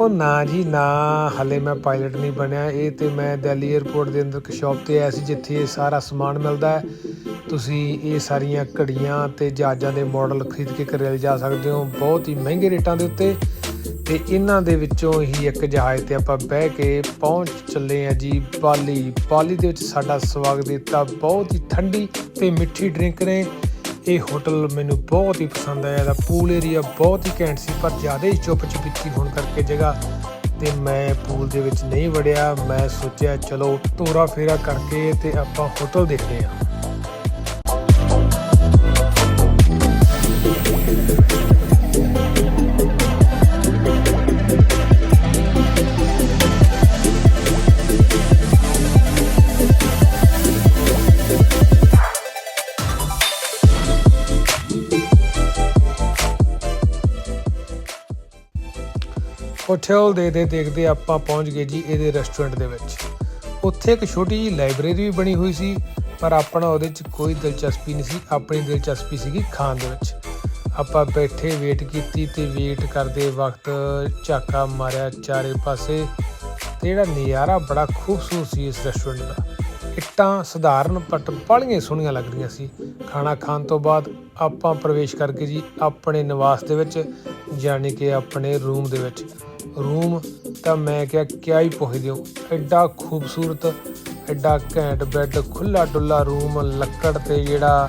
ਉਹ ਨਾ ਜੀ, ਨਾ। ਹਲੇ ਮੈਂ ਪਾਇਲਟ ਨਹੀਂ ਬਣਿਆ। ਇਹ ਤੇ ਮੈਂ ਦਿੱਲੀ 에ਅਰਪੋਰਟ ਦੇ ਅੰਦਰ ਇੱਕ ਸ਼ਾਪ ਤੇ ਆਇਆ ਸੀ, ਜਿੱਥੇ ਇਹ ਸਾਰਾ ਸਮਾਨ ਮਿਲਦਾ ਹੈ। ਤੁਸੀਂ ਇਹ ਸਾਰੀਆਂ ਘੜੀਆਂ ਤੇ ਜਹਾਜ਼ਾਂ ਦੇ ਮਾਡਲ ਖਰੀਦ ਕੇ ਘਰੇ ਲਿਜਾ ਸਕਦੇ ਹੋ। ਬਹੁਤ ਹੀ ਮਹਿੰਗੇ ਰੇਟਾਂ ਦੇ ਉੱਤੇ। ਤੇ ਇਹਨਾਂ ਦੇ ਵਿੱਚੋਂ ਹੀ ਇੱਕ ਜਹਾਜ਼ ਤੇ ਆਪਾਂ ਬਹਿ ਕੇ ਪਹੁੰਚ ਚੱਲੇ ਆ ਜੀ, ਬਾਲੀ। ਬਾਲੀ ਦੇ ਵਿੱਚ ਸਾਡਾ ਸਵਾਗਤ ਦਿੱਤਾ ਬਹੁਤ ਹੀ ਠੰਡੀ ਤੇ ਮਿੱਠੀ ਡਰਿੰਕ ਨੇ। ਇਹ ਹੋਟਲ ਮੈਨੂੰ ਬਹੁਤ ਹੀ ਪਸੰਦ ਆਇਆ, ਇਹਦਾ ਪੂਲ ਏਰੀਆ ਬਹੁਤ ਹੀ ਘੈਂਟ ਸੀ, ਪਰ ਜ਼ਿਆਦਾ ਹੀ ਚੁੱਪ ਚੁਪੀਤੀ ਹੋਣ ਕਰਕੇ ਜਗ੍ਹਾ ਤੇ ਮੈਂ ਪੂਲ ਦੇ ਵਿੱਚ ਨਹੀਂ ਵੜਿਆ, ਮੈਂ ਸੋਚਿਆ ਚਲੋ ਤੋਰਾ ਫੇਰਾ ਕਰਕੇ ਤੇ ਆਪਾਂ ਹੋਟਲ ਦੇਖਦੇ ਹਾਂ। ਹੋਟਲ ਦੇ ਦੇ ਦੇਖਦੇ ਆਪਾਂ ਪਹੁੰਚ ਗਏ ਜੀ ਇਹਦੇ ਰੈਸਟੋਰੈਂਟ ਦੇ ਵਿੱਚ। ਉੱਥੇ ਇੱਕ ਛੋਟੀ ਜੀ ਲਾਇਬ੍ਰੇਰੀ ਵੀ ਬਣੀ ਹੋਈ ਸੀ, ਪਰ ਆਪਣਾ ਉਹਦੇ 'ਚ ਕੋਈ ਦਿਲਚਸਪੀ ਨਹੀਂ ਸੀ, ਆਪਣੀ ਦਿਲਚਸਪੀ ਸੀਗੀ ਖਾਣ ਦੇ ਵਿੱਚ। ਆਪਾਂ ਬੈਠੇ ਵੇਟ ਕੀਤੀ ਤੇ ਵੇਟ ਕਰਦੇ ਵਕਤ ਝਾਕਾ ਮਾਰਿਆ ਚਾਰੇ ਪਾਸੇ ਤੇ ਜਿਹੜਾ ਨਜ਼ਾਰਾ ਬੜਾ ਖੂਬਸੂਰਤ ਸੀ ਇਸ ਰੈਸਟੋਰੈਂਟ ਦਾ। ਇੱਟਾਂ ਸਧਾਰਨ ਪਟ ਬਾਹਲੀਆਂ ਸੋਹਣੀਆਂ ਲੱਗ ਰਹੀਆਂ ਸੀ। ਖਾਣਾ ਖਾਣ ਤੋਂ ਬਾਅਦ ਆਪਾਂ ਪ੍ਰਵੇਸ਼ ਕਰਕੇ ਜੀ ਆਪਣੇ ਨਿਵਾਸ ਦੇ ਵਿੱਚ, ਯਾਨੀ ਕਿ ਆਪਣੇ ਰੂਮ ਦੇ ਵਿੱਚ। ਰੂਮ, ਤਾਂ ਮੈਂ ਕਿਹਾ, ਕਿਆ ਹੀ ਪੁੱਛ ਦਿਓ। ਐਡਾ ਖੂਬਸੂਰਤ, ਐਡਾ ਘੈਂਟ ਬੈੱਡ ਖੁੱਲਾ ਡੁੱਲਾ ਰੂਮ, ਲੱਕੜ ਤੇ ਜਿਹੜਾ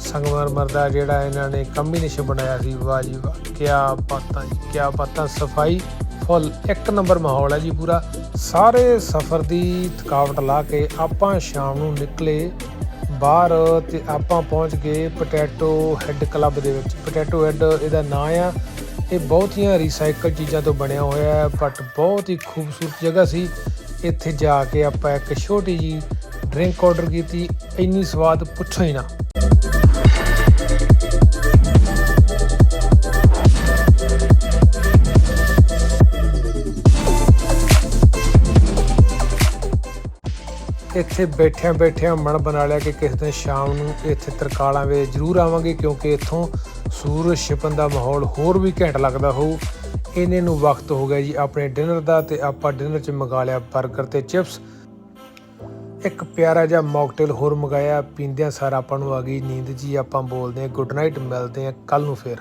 ਸੰਗਮਰਮਰ ਦਾ ਜਿਹੜਾ ਇਹਨਾਂ ਨੇ ਕੰਬੀਨੇਸ਼ਨ ਬਣਾਇਆ ਸੀ, ਵਾਹ ਜੀ ਵਾਹ, ਕਿਆ ਬਾਤਾਂ ਜੀ, ਕਿਆ ਬਾਤਾਂ, ਸਫ਼ਾਈ ਫੁੱਲ ਇੱਕ ਨੰਬਰ ਮਾਹੌਲ ਹੈ ਜੀ ਪੂਰਾ। ਸਾਰੇ ਸਫ਼ਰ ਦੀ ਥਕਾਵਟ ਲਾ ਕੇ ਆਪਾਂ ਸ਼ਾਮ ਨੂੰ ਨਿਕਲੇ, ਬਾਹਰ ਤੇ ਆਪਾਂ ਪਹੁੰਚ ਗਏ ਪੋਟੈਟੋ ਹੈੱਡ ਕਲੱਬ ਦੇ ਵਿੱਚ। ਪੋਟੈਟੋ ਹੈੱਡ ਇਹਦਾ ਨਾਂ ਆ ਇਹ ਬਹੁਤੀਆਂ ਰੀਸਾਈਕਲ ਚੀਜ਼ਾਂ ਤੋਂ ਬਣਿਆ ਹੋਇਆ ਹੈ ਬਟ ਬਹੁਤ ਹੀ ਖੂਬਸੂਰਤ ਜਗ੍ਹਾ ਸੀ। ਇੱਥੇ ਜਾ ਕੇ ਆਪਾਂ ਇੱਕ ਛੋਟੀ ਜੀ ਡਰਿੰਕ ਆਰਡਰ ਕੀਤੀ। ਇੰਨੀ ਸਵਾਦ ਪੁੱਛੋ ਹੀ ਨਾ। ਇੱਥੇ ਬੈਠਿਆਂ ਬੈਠਿਆਂ ਮਨ ਬਣਾ ਲਿਆ ਕਿ ਕਿਸੇ ਦਿਨ ਸ਼ਾਮ ਨੂੰ ਇੱਥੇ ਤਰਕਾਲਾਂ ਵੇ ਜ਼ਰੂਰ ਆਵਾਂਗੇ, ਕਿਉਂਕਿ ਇੱਥੋਂ ਸੂਰਜ ਛਿਪਣ ਦਾ ਮਾਹੌਲ ਹੋਰ ਵੀ ਘੈਂਟ ਲੱਗਦਾ ਹੋਊ। ਇਹਨੇ ਨੂੰ ਵਕਤ ਹੋ ਗਿਆ ਜੀ ਆਪਣੇ ਡਿਨਰ ਦਾ ਤੇ ਆਪਾਂ ਡਿਨਰ 'ਚ ਮੰਗਾ ਲਿਆ 버ਗਰ ਤੇ ਚਿਪਸ। ਇੱਕ ਪਿਆਰਾ ਜਿਹਾ ਮੌਕਟੇਲ ਹੋਰ ਮੰਗਾਇਆ, ਪੀਂਦਿਆਂ ਸਾਰ ਆਪਾਂ ਨੂੰ ਆ ਗਈ ਨੀਂਦ ਜੀ, ਆਪਾਂ ਬੋਲਦੇ ਹਾਂ ਗੁੱਡ ਨਾਈਟ, ਮਿਲਦੇ ਹਾਂ ਕੱਲ ਨੂੰ ਫੇਰ।